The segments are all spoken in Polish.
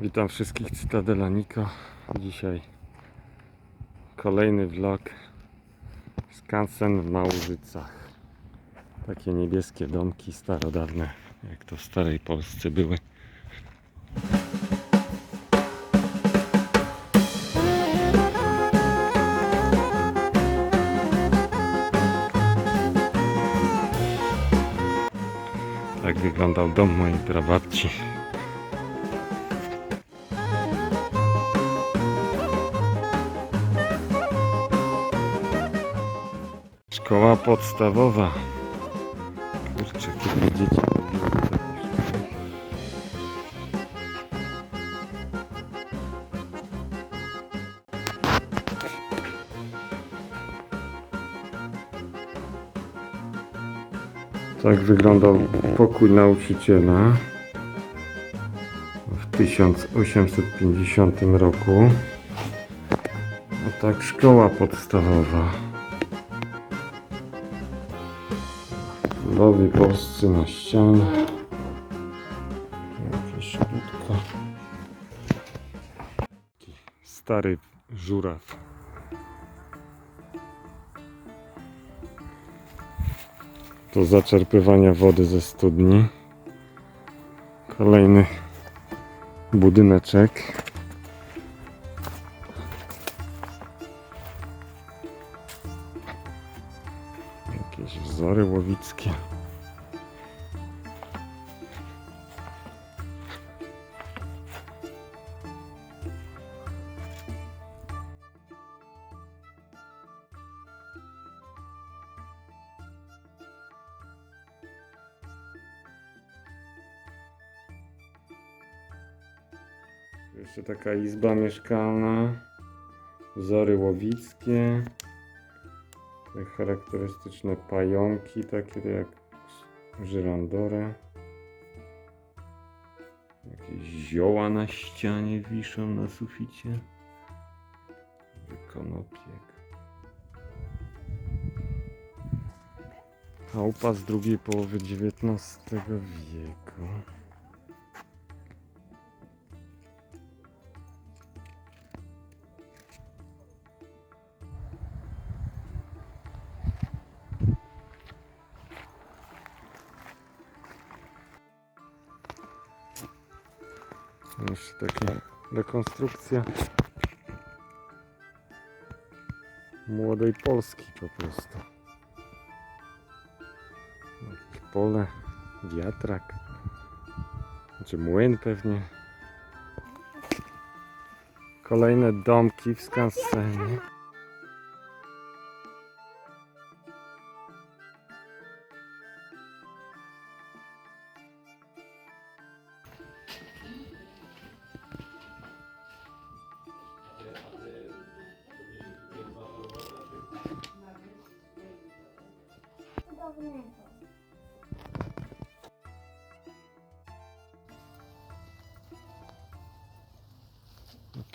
Witam wszystkich Cytadela Niko. Dzisiaj kolejny vlog Skansen w Małżycach. Takie niebieskie domki starodawne, jak to w starej Polsce były. Tak wyglądał dom mojej prababci. Szkoła podstawowa. Kurczę, kiedy dzieci. Tak wyglądał pokój nauczyciela w 1850 roku. A tak szkoła podstawowa. Królowie polscy na ścianie. Stary żuraw. Do zaczerpywania wody ze studni. Kolejny budyneczek. Jakieś wzory łowickie. Jeszcze taka izba mieszkalna. Wzory łowickie. Te charakterystyczne pająki, takie jak żyrandora. Jakieś zioła na ścianie wiszą na suficie. Konopiek. Chałupa z drugiej połowy XIX wieku. Jeszcze taka rekonstrukcja młodej Polski po prostu. Pole, wiatrak, czy młyn pewnie. Kolejne domki w skansenie.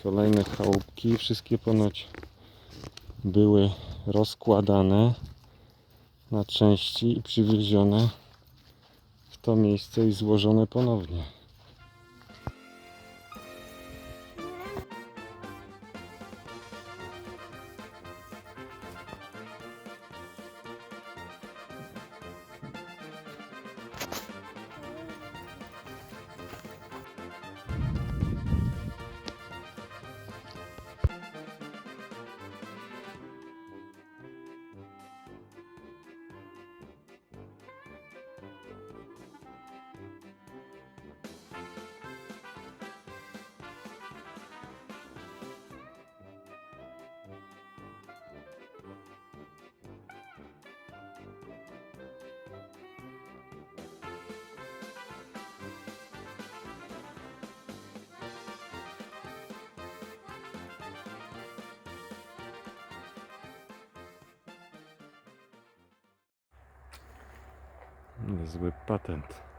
Kolejne chałupki, wszystkie ponoć były rozkładane na części i przywiezione w to miejsce i złożone ponownie. Niezły patent.